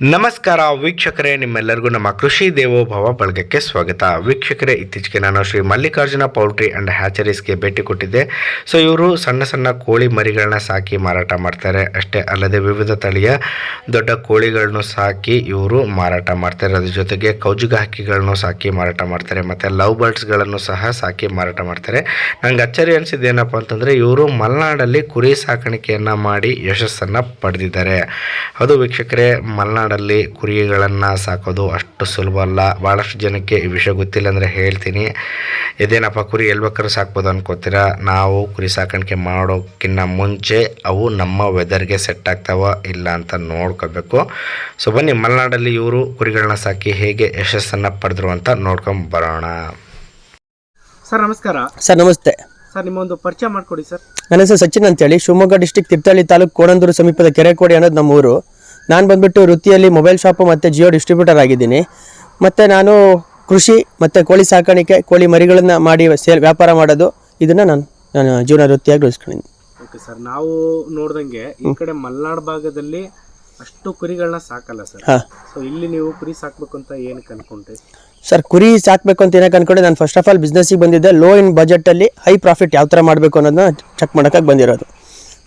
ನಮಸ್ಕಾರ ವೀಕ್ಷಕರೇ, ನಿಮ್ಮೆಲ್ಲರಿಗೂ ನಮ್ಮ ಕೃಷಿ ದೇವೋಭವ ಬಳಗಕ್ಕೆ ಸ್ವಾಗತ. ವೀಕ್ಷಕರೇ, ಇತ್ತೀಚೆಗೆ ನಾನು ಶ್ರೀ ಮಲ್ಲಿಕಾರ್ಜುನ ಪೌಲ್ಟ್ರಿ ಆ್ಯಂಡ್ ಹ್ಯಾಚರೀಸ್ಗೆ ಭೇಟಿ ಕೊಟ್ಟಿದ್ದೆ. ಸೊ, ಇವರು ಸಣ್ಣ ಸಣ್ಣ ಕೋಳಿ ಮರಿಗಳನ್ನ ಸಾಕಿ ಮಾರಾಟ ಮಾಡ್ತಾರೆ. ಅಷ್ಟೇ ಅಲ್ಲದೆ ವಿವಿಧ ತಳಿಯ ದೊಡ್ಡ ಕೋಳಿಗಳನ್ನು ಸಾಕಿ ಇವರು ಮಾರಾಟ ಮಾಡ್ತಾರೆ. ಅದ್ರ ಜೊತೆಗೆ ಕೌಜುಗ ಹಕ್ಕಿಗಳನ್ನು ಸಾಕಿ ಮಾರಾಟ ಮಾಡ್ತಾರೆ. ಮತ್ತು ಲವ್ ಬರ್ಡ್ಸ್ಗಳನ್ನು ಸಹ ಸಾಕಿ ಮಾರಾಟ ಮಾಡ್ತಾರೆ. ನನಗೆ ಅಚ್ಚರಿ ಅನಿಸಿದ್ದು ಏನಪ್ಪ ಅಂತಂದರೆ, ಇವರು ಮಲೆನಾಡಲ್ಲಿ ಕುರಿ ಸಾಕಾಣಿಕೆಯನ್ನು ಮಾಡಿ ಯಶಸ್ಸನ್ನು ಪಡೆದಿದ್ದಾರೆ. ಅದು ವೀಕ್ಷಕರೇ ಮಲೆನಾಡಲ್ಲಿ ಕುರಿಗಳನ್ನು ಸಾಕೋದು ಅಷ್ಟು ಸುಲಭ ಅಲ್ಲ. ಭಾಳಷ್ಟು ಜನಕ್ಕೆ ಈ ವಿಷಯ ಗೊತ್ತಿಲ್ಲ ಅಂದರೆ ಹೇಳ್ತೀನಿ. ಇದೇನಪ್ಪ ಕುರಿ ಎಲ್ಲಿ ಬೇಕಾದ್ರೂ ಸಾಕ್ಬೋದು ಅನ್ಕೋತೀರಾ? ನಾವು ಕುರಿ ಸಾಕಾಣಿಕೆ ಮಾಡೋಕ್ಕಿಂತ ಮುಂಚೆ ಅವು ನಮ್ಮ ವೆದರ್ಗೆ ಸೆಟ್ ಆಗ್ತಾವ ಇಲ್ಲ ಅಂತ ನೋಡ್ಕೋಬೇಕು. ಸೊ ಬನ್ನಿ ಮಲೆನಾಡಲ್ಲಿ ಇವರು ಕುರಿಗಳನ್ನ ಸಾಕಿ ಹೇಗೆ ಯಶಸ್ಸನ್ನು ಪಡೆದ್ರು ಅಂತ ನೋಡ್ಕೊಂಡ್ ಬರೋಣ. ಸರ್ ನಮಸ್ಕಾರ. ಸರ್ ನಮಸ್ತೆ. ಸರ್ ನಿಮ್ಮ ಒಂದು ಪರಿಚಯ ಮಾಡಿಕೊಡಿ ಸರ್. ನನ್ನ ಹೆಸರು ಸಚಿನ್ ಅಂತೇಳಿ. ಶಿವಮೊಗ್ಗ ಡಿಸ್ಟಿಕ್ ತಿರ್ತಳ್ಳಿ ತಾಲೂಕು ಕೋಣಂದೂರು ಸಮೀಪದ ಕೆರೆಕೋಡಿ ಅನ್ನೋದು ನಮ್ಮ ಊರು ನಾನು ಬಂದ್ಬಿಟ್ಟು ವೃತ್ತಿಯಲ್ಲಿ ಮೊಬೈಲ್ ಶಾಪು ಮತ್ತು ಜಿಯೋ ಡಿಸ್ಟ್ರಿಬ್ಯೂಟರ್ ಆಗಿದ್ದೀನಿ. ಮತ್ತು ನಾನು ಕೃಷಿ ಮತ್ತು ಕೋಳಿ ಸಾಕಾಣಿಕೆ ಕೋಳಿ ಮರಿಗಳನ್ನು ಮಾಡಿ ಸೇಲ್ ವ್ಯಾಪಾರ ಮಾಡೋದು ಇದನ್ನು ನಾನು ನಾನು ಜೀವನ ವೃತ್ತಿಯಾಗಿ ಉಳಿಸ್ಕೊಂಡಿದ್ದೀನಿ ಓಕೆ ಸರ್ ನಾವು ನೋಡ್ದಂಗೆ ಈ ಕಡೆ ಮಲೆನಾಡು ಭಾಗದಲ್ಲಿ ಅಷ್ಟು ಕುರಿಗಳನ್ನ ಸಾಕಲ್ಲ ಸರ್ ಹಾಂ. ಸೊ ಇಲ್ಲಿ ನೀವು ಕುರಿ ಸಾಕಬೇಕು ಅಂತ ಏನಕ್ಕೆ ಅನ್ಕೊಂಡ್ರಿ? ಸರ್ ಕುರಿ ಸಾಕಬೇಕು ಅಂತ ಏನಕ್ಕೆ ಅನ್ಕೊಂಡೆ ನಾನು ಫಸ್ಟ್ ಆಫ್ ಆಲ್ ಬಿಸ್ನೆಸ್ಸಿಗೆ ಬಂದಿದ್ದೆ ಲೋ ಇನ್ ಬಜೆಟಲ್ಲಿ ಹೈ ಪ್ರಾಫಿಟ್ ಯಾವ ಥರ ಮಾಡಬೇಕು ಅನ್ನೋದನ್ನ ಚೆಕ್ ಮಾಡೋಕ್ಕಾಗಿ ಬಂದಿರೋದು.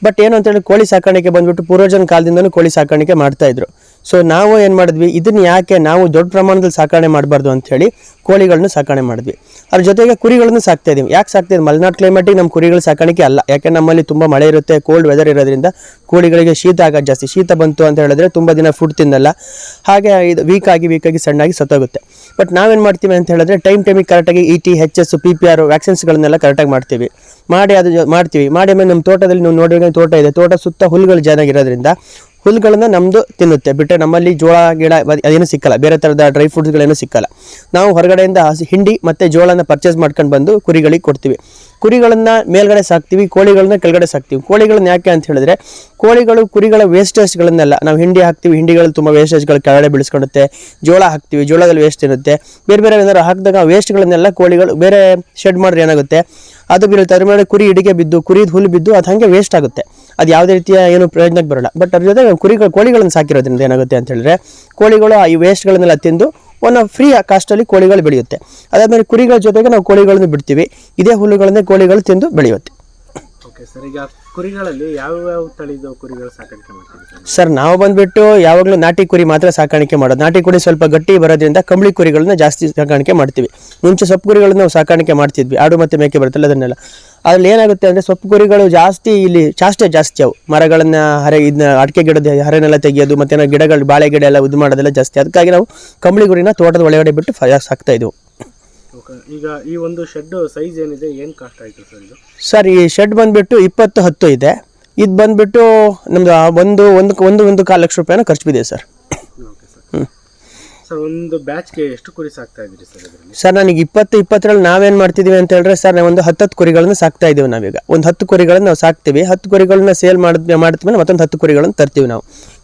ಬಟ್ ಏನು ಅಂತೇಳಿ ಕೋಳಿ ಸಾಕಾಣಿಕೆ ಬಂದ್ಬಿಟ್ಟು ಪೂರ್ವಜನ ಕಾಲದಿಂದನೂ ಕೋಳಿ ಸಾಕಾಣಿಕೆ ಮಾಡ್ತಾಯಿದ್ರು ಸೊ ನಾವು ಏನು ಮಾಡಿದ್ವಿ? ಇದನ್ನು ಯಾಕೆ ನಾವು ದೊಡ್ಡ ಪ್ರಮಾಣದಲ್ಲಿ ಸಾಕಾಣೆ ಮಾಡಬಾರ್ದು ಅಂಥೇಳಿ ಕೋಳಿಗಳನ್ನ ಸಾಕಾಣೆ ಮಾಡಿದ್ವಿ. ಅದ್ರ ಜೊತೆಗೆ ಕುರಿಗಳನ್ನು ಸಾಕ್ತಾ ಇದ್ದೀವಿ ಯಾಕೆ ಸಾಕ್ತಾ ಇದ್ದೀವಿ ಮಲೆನಾಡು ಕ್ಲೈಮೇಟಿಗೆ ನಮ್ಮ ಕುರಿಗಳು ಸಾಕಾಣಿಕೆ ಅಲ್ಲ. ಯಾಕೆ ನಮ್ಮಲ್ಲಿ ತುಂಬ ಮಳೆ ಇರುತ್ತೆ ಕೋಲ್ಡ್ ವೆದರ್ ಇರೋದ್ರಿಂದ ಕೋಳಿಗಳಿಗೆ ಶೀತ ಆಗೋದು ಜಾಸ್ತಿ. ಶೀತ ಬಂತು ಅಂತ ಹೇಳಿದ್ರೆ ತುಂಬ ದಿನ ಫುಡ್ ತಿನ್ನಲ್ಲ. ಹಾಗೆ ಇದು ವೀಕ್ ಆಗಿ ವೀಕ್ ಆಗಿ ಸಣ್ಣಾಗಿ ಸತ್ತೋಗುತ್ತೆ. ಬಟ್ ನಾವೇನು ಮಾಡ್ತೀವಿ ಅಂತ ಹೇಳಿದ್ರೆ ಟೈಮ್ ಟೈಮಿಗೆ ಕರೆಕ್ಟಾಗಿ E T H S P P R ವ್ಯಾಕ್ಸಿನ್ಸ್ಗಳನ್ನೆಲ್ಲ ಕರೆಕ್ಟಾಗಿ ಮಾಡ್ತೀವಿ. ಮಾಡಿ ಅದು ಮಾಡ್ತೀವಿ. ಮಾಡಿ ಆಮೇಲೆ ನಮ್ಮ ತೋಟದಲ್ಲಿ ನೀವು ನೋಡಿದ್ರೆ ತೋಟ ಇದೆ. ತೋಟ ಸುತ್ತ ಹುಲ್ಲುಗಳು ಚೆನ್ನಾಗಿರೋದ್ರಿಂದ ಹುಲ್ಲುಗಳನ್ನ ನಮ್ಮದು ತಿನ್ನುತ್ತೆ. ಬಿಟ್ಟರೆ ನಮ್ಮಲ್ಲಿ ಜೋಳ, ಗಿಡ ಅದೇನು ಸಿಕ್ಕಲ್ಲ. ಬೇರೆ ಥರದ ಡ್ರೈ ಫ್ರೂಟ್ಸ್ಗಳೇನು ಸಿಕ್ಕಲ್ಲ. ನಾವು ಹೊರಗಡೆಯಿಂದ ಹಿಂಡಿ ಮತ್ತು ಜೋಳನ ಪರ್ಚೇಸ್ ಮಾಡ್ಕೊಂಡು ಬಂದು ಕುರಿಗಳಿಗೆ ಕೊಡ್ತೀವಿ. ಕುರಿಗಳನ್ನ ಮೇಲ್ಗಡೆ ಸಾಕ್ತೀವಿ, ಕೋಳಿಗಳನ್ನ ಕೆಳಗಡೆ ಸಾಕ್ತೀವಿ. ಕೋಳಿಗಳನ್ನ ಯಾಕೆ ಅಂತ ಹೇಳಿದ್ರೆ, ಕೋಳಿಗಳು ಕುರಿಗಳ ವೇಸ್ಟೇಜ್ಗಳನ್ನೆಲ್ಲ ನಾವು ಹಿಂಡಿ ಹಾಕ್ತೀವಿ ಹಿಂಡಿಗಳಲ್ಲಿ ತುಂಬ ವೇಸ್ಟೇಜ್ಗಳು ಕೆಳಗಡೆ ಬೆಳೆಸ್ಕೊಳುತ್ತೆ ಜೋಳ ಹಾಕ್ತೀವಿ, ಜೋಳದಲ್ಲಿ ವೇಸ್ಟ್ ಇರುತ್ತೆ ಬೇರೆ ಬೇರೆ ಏನಾದ್ರು ಹಾಕಿದಾಗ ವೇಸ್ಟ್ಗಳನ್ನೆಲ್ಲ ಕೋಳಿಗಳು ಬೇರೆ ಶೆಡ್ ಮಾಡಿದ್ರೆ ಏನಾಗುತ್ತೆ? ಅದು ಬೀಳುತ್ತೆ. ಅದ್ರ ಮೇಲೆ ಕುರಿ ಇಡಿಗೆ ಬಿದ್ದು, ಕುರಿದು ಹುಲ್ಲು ಬಿದ್ದು ಅದು ಹಾಗೆ ವೇಸ್ಟ್ ಆಗುತ್ತೆ. ಅದು ಯಾವುದೇ ರೀತಿಯ ಏನು ಪ್ರಯೋಜನಕ್ಕೆ ಬರೋಲ್ಲ. ಬಟ್ ಅದ್ರ ಜೊತೆ ಕುರಿಗಳು, ಕೋಳಿಗಳನ್ನು ಸಾಕಿರೋದ್ರಿಂದ ಏನಾಗುತ್ತೆ ಅಂತ ಹೇಳಿದ್ರೆ, ಕೋಳಿಗಳು ಈ ವೇಸ್ಟ್ಗಳನ್ನೆಲ್ಲ ತಿಂದು ಒಂದು ಫ್ರೀ ಕಾಸ್ಟಲ್ಲಿ ಕೋಳಿಗಳು ಬೆಳೆಯುತ್ತೆ. ಅದಾದಮೇಲೆ ಕುರಿಗಳ ಜೊತೆಗೆ ನಾವು ಕೋಳಿಗಳನ್ನು ಬಿಡ್ತೀವಿ. ಇದೇ ಹುಲ್ಲುಗಳನ್ನೇ ಕೋಳಿಗಳು ತಿಂದು ಬೆಳೆಯುತ್ತೆ. ಸರ್ ಈಗ ಕುರಿಗಳಲ್ಲಿ ಯಾವ್ಯಾವ ತಳಿದು ಕುರಿಗಳು ಸಾಕಾಣಿಕೆ ಮಾಡ್ತೀವಿ ಸರ್? ನಾವು ಬಂದ್ಬಿಟ್ಟು ಯಾವಾಗಲೂ ನಾಟಿ ಕುರಿ ಮಾತ್ರ ಸಾಕಾಣಿಕೆ ಮಾಡೋದು. ನಾಟಿ ಕುರಿ ಸ್ವಲ್ಪ ಗಟ್ಟಿ ಬರೋದ್ರಿಂದ ಕಂಬಳಿ ಕುರಿಗಳನ್ನ ಜಾಸ್ತಿ ಸಾಕಾಣಿಕೆ ಮಾಡ್ತೀವಿ. ಮುಂಚೆ ಸೊಪ್ಪು ಕುರಿಗಳನ್ನ ನಾವು ಸಾಕಾಣಿಕೆ ಮಾಡ್ತಿದ್ವಿ. ಆಡು ಮತ್ತು ಮೇಕೆ ಬರುತ್ತಲ್ಲ ಅದನ್ನೆಲ್ಲ. ಅದ್ರಲ್ಲಿ ಏನಾಗುತ್ತೆ ಅಂದರೆ ಸೊಪ್ಪು ಕುರಿಗಳು ಜಾಸ್ತಿ ಇಲ್ಲಿ ಚಾಷ್ಟೆ ಜಾಸ್ತಿ ಅವು. ಮರಗಳನ್ನ ಹರೆ ಇದನ್ನ ಅಡಿಕೆ ಗಿಡದ ಹರೆನೆಲ್ಲ ತೆಗೆಯೋದು ಮತ್ತೆ ಗಿಡಗಳು, ಬಾಳೆ ಗಿಡ ಎಲ್ಲ ಇದು ಮಾಡೋದೆಲ್ಲ ಜಾಸ್ತಿ. ಅದಕ್ಕಾಗಿ ನಾವು ಕಂಬಳಿ ಕುರಿನ ತೋಟದ ಒಳಗಡೆ ಬಿಟ್ಟು ಸಾಕ್ತಾ ಇದ್ವು. ಓಕೆ. ಈಗ ಈ ಒಂದು ಶೆಡ್ ಸೈಜ್ ಏನಿದೆ ಏನು ಕಾಸ್ಟ್ ಆಯಿತು ಸರ್ ಇದು? ಸರ್ ಈ ಶೆಡ್ ಬಂದ್ಬಿಟ್ಟು ಇಪ್ಪತ್ತು ಹತ್ತು ಇದೆ. ಇದು ಬಂದ್ಬಿಟ್ಟು ನಮ್ದು ಆ ಒಂದು ಒಂದು ಒಂದು ಒಂದು ಕಾಲು ಲಕ್ಷ ರೂಪಾಯಿನ ಖರ್ಚು ಬಿದ್ದಿದೆ ಸರ್ ಓಕೆ ಸರ್ ಸರ್ ಒಂದು ಬ್ಯಾಚ್ಗೆ ಎಷ್ಟು ಕುರಿ ಸಾಕ್ತಾ ಇದ್ದೀರಿ ಸರ್ ಇದರಲ್ಲಿ? ಸರ್ ನನಗೆ ಇಪ್ಪತ್ತು ಇಪ್ಪತ್ತರಲ್ಲಿ ನಾವೇನು ಮಾಡ್ತಿದ್ದೀವಿ ಅಂತ ಹೇಳಿದ್ರೆ ಸರ್ ನಾವು ಒಂದು ಹತ್ತತ್ತು ಕುರಿಗಳನ್ನ ಸಾಕ್ತಾ ಇದೀವಿ ನಾವೀಗ. ಒಂದು ಹತ್ತು ಕುರಿಗಳನ್ನ ನಾವು ಸಾಕ್ತೀವಿ. ಹತ್ತು ಕುರಿಗಳನ್ನ ಸೇಲ್ ಮಾಡಿದ್ ಮಾಡಿದ್ಮೇಲೆ ಮತ್ತೊಂದು ಹತ್ತು ಕುರಿಗಳನ್ನ ತರ್ತೀವಿ ನಾವು.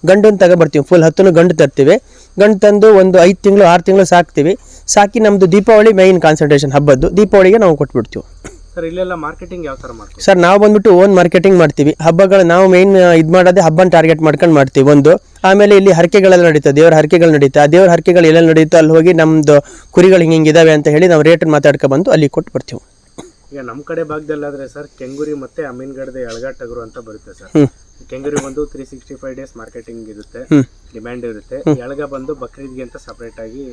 ಗಂಡನ್ನ ತಗೊಬರ್ತೀವಿ. ಫುಲ್ ಹತ್ತನ್ನು ಗಂಡು ತರ್ತೀವಿ. ಗಂಡು ತಂದು ಒಂದು ಐದು ತಿಂಗಳು ಆರು ತಿಂಗಳು ಸಾಕ್ತೀವಿ. ಸಾಕಿ ನಮ್ಮದು ದೀಪಾವಳಿ ಮೈನ್ ಕಾನ್ಸಂಟ್ರೇಷನ್ ಹಬ್ಬದ್ದು. ದೀಪಾವಳಿಗೆ ನಾವು ಕೊಟ್ಬಿಡ್ತೀವಿ. ಸರ್ ಇಲ್ಲೆಲ್ಲ ಮಾರ್ಕೆಟಿಂಗ್ ಯಾವ ಥರ ಮಾಡ್ತೀವಿ ಸರ್ ನಾವು ಬಂದ್ಬಿಟ್ಟು ಓನ್ ಮಾರ್ಕೆಟಿಂಗ್ ಮಾಡ್ತೀವಿ. ಹಬ್ಬಗಳು ನಾವು ಮೇನ್ ಇದು ಮಾಡೋದೇ ಹಬ್ಬನ ಟಾರ್ಗೆಟ್ ಮಾಡ್ಕೊಂಡು ಮಾಡ್ತೀವಿ ಒಂದು. ಆಮೇಲೆ ಇಲ್ಲಿ ಹರಕೆಗಳೆಲ್ಲ ನಡೀತದೆ ದೇವರ ಹರಕೆಗಳು ನಡೀತಾ ದೇವರ ಹರಕೆಗಳು ಎಲ್ಲೆಲ್ಲಿ ನಡೀತೋ ಅಲ್ಲಿ ಹೋಗಿ ನಮ್ಮದು ಕುರಿಗಳು ಹಿಂಗೆ ಹಿಂಗಿದಾವೆ ಅಂತ ಹೇಳಿ ನಾವು ರೇಟ್ ಮಾತಾಡ್ಕೊಂಡು ಬಂದು ಅಲ್ಲಿ ಕೊಟ್ಟು ಬರ್ತೀವಿ ಈಗ ನಮ್ಮ ಕಡೆ ಭಾಗದಲ್ಲಾದ್ರೆ ಸರ್ ಕೆಂಗುರಿ ಮತ್ತೆ ಅಮೀನ್ಗಡದ ಎಳಗಾಟಗರು ಅಂತ ಬರುತ್ತೆ ಸರ್. ಕೆಂಗುರಿ ಬಂದು three sixty five days marketing ಇರುತ್ತೆ ಡಿಮ್ಯಾಂಡ್ ಇರುತ್ತೆ. ಎಳಗ ಬಂದು ಬಕ್ರೀದ್ಗೆ ಅಂತ ಸಪರೇಟ್ ಆಗಿ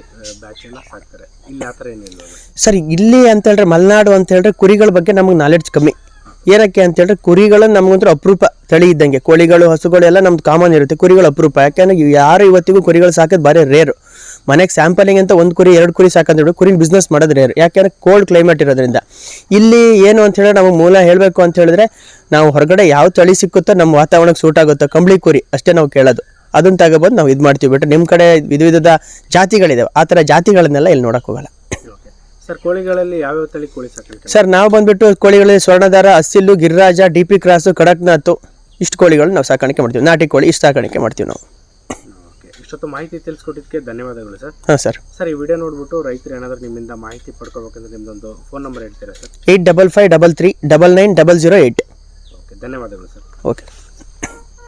ಬ್ಯಾಚ್ ಎಲ್ಲ ಸಾಕ್ತಾರೆ. ಇಲ್ಲಿ ಆ ಥರ ಏನಿಲ್ಲ ಸರ್ ಇಲ್ಲಿ ಅಂತ ಹೇಳಿದ್ರೆ ಮಲೆನಾಡು ಅಂತ ಹೇಳಿದ್ರೆ ಕುರಿಗಳ ಬಗ್ಗೆ ನಮಗೆ ನಾಲೆಡ್ಜ್ ಕಮ್ಮಿ. ಏನಕ್ಕೆ ಅಂತ ಹೇಳಿದ್ರೆ ಕುರಿಗಳು ನಮಗಂತೂ ಅಪರೂಪ ತಳಿ ಇದ್ದಂಗೆ. ಕೋಳಿಗಳು ಹಸುಗಳು ಎಲ್ಲ ನಮ್ದು ಕಾಮನ್ ಇರುತ್ತೆ ಕುರಿಗಳು ಅಪರೂಪ. ಯಾಕೆಂದ್ರೆ ಯಾರು ಇವತ್ತಿಗೂ ಕುರಿಗಳು ಸಾಕೋದು ಬಾರಿ ರೇರು ಮನೆಗೆ ಸ್ಯಾಂಪಲಿಂಗ್ ಅಂತ ಒಂದು ಕುರಿ ಎರಡು ಕುರಿ ಸಾಕಂದ್ರೆ ಕುರಿನ ಬಿಸ್ನೆಸ್ ಮಾಡಿದ್ರೆ ಯಾಕೆಂದ್ರೆ ಕೋಲ್ಡ್ ಕ್ಲೈಮೇಟ್ ಇರೋದ್ರಿಂದ. ಇಲ್ಲಿ ಏನು ಅಂತ ಹೇಳಿದ್ರೆ ನಮಗೆ ಮೂಲ ಹೇಳಬೇಕು ಅಂತ ಹೇಳಿದ್ರೆ ನಾವು ಹೊರಗಡೆ ಯಾವ ತಳಿ ಸಿಕ್ಕುತ್ತೋ ನಮ್ಮ ವಾತಾವರಣಕ್ಕೆ ಸೂಟ್ ಆಗುತ್ತೋ ಕಂಬಳಿ ಕುರಿ ಅಷ್ಟೇ ನಾವು ಕೇಳೋದು. ಅದನ್ನ ತಗೊಬಂದು ನಾವು ಇದು ಮಾಡ್ತೀವಿ. ಬಿಟ್ಟು ನಿಮ್ಮ ಕಡೆ ವಿಧ ವಿಧದ ಜಾತಿಗಳಿದಾವೆ. ಆ ಥರ ಜಾತಿಗಳನ್ನೆಲ್ಲ ಇಲ್ಲಿ ನೋಡೋಕೆ ಹೋಗಲ್ಲ. ಸರ್ ಕೋಳಿಗಳಲ್ಲಿ ಯಾವ್ಯಾವ ತಳಿ ಕೋಳಿ ಸಾಕಿ ಸರ್ ನಾವು ಬಂದ್ಬಿಟ್ಟು ಕೋಳಿಗಳಲ್ಲಿ Swarnadhara Aseel Giriraja D P cross Kadaknath ಇಷ್ಟು ಕೋಳಿಗಳನ್ನ ನಾವು ಸಾಕಾಣಿಕೆ ಮಾಡ್ತೀವಿ. ನಾಟಿ ಕೋಳಿ ಇಷ್ಟು ಸಾಕಾಣಿಕೆ ಮಾಡ್ತೀವಿ ನಾವು. ಇಷ್ಟೊತ್ತು ಮಾಹಿತಿ ತಿಳಿಸ್ಕೊಟ್ಟಿದ್ದಕ್ಕೆ ಧನ್ಯವಾದಗಳು ಸರ್. ಹಾಂ ಸರ್. ಸರ್ ಈ ವಿಡಿಯೋ ನೋಡ್ಬಿಟ್ಟು ರೈತರು ಏನಾದರೂ ನಿಮ್ಮಿಂದ ಮಾಹಿತಿ ಪಡ್ಕೋಬೇಕಂದ್ರೆ ನಿಮ್ದೊಂದು ಫೋನ್ ನಂಬರ್ ಹೇಳ್ತೀರಾ sir? Eight double five double three double nine double zero eight okay ಧನ್ಯವಾದಗಳು ಸರ್. ಓಕೆ.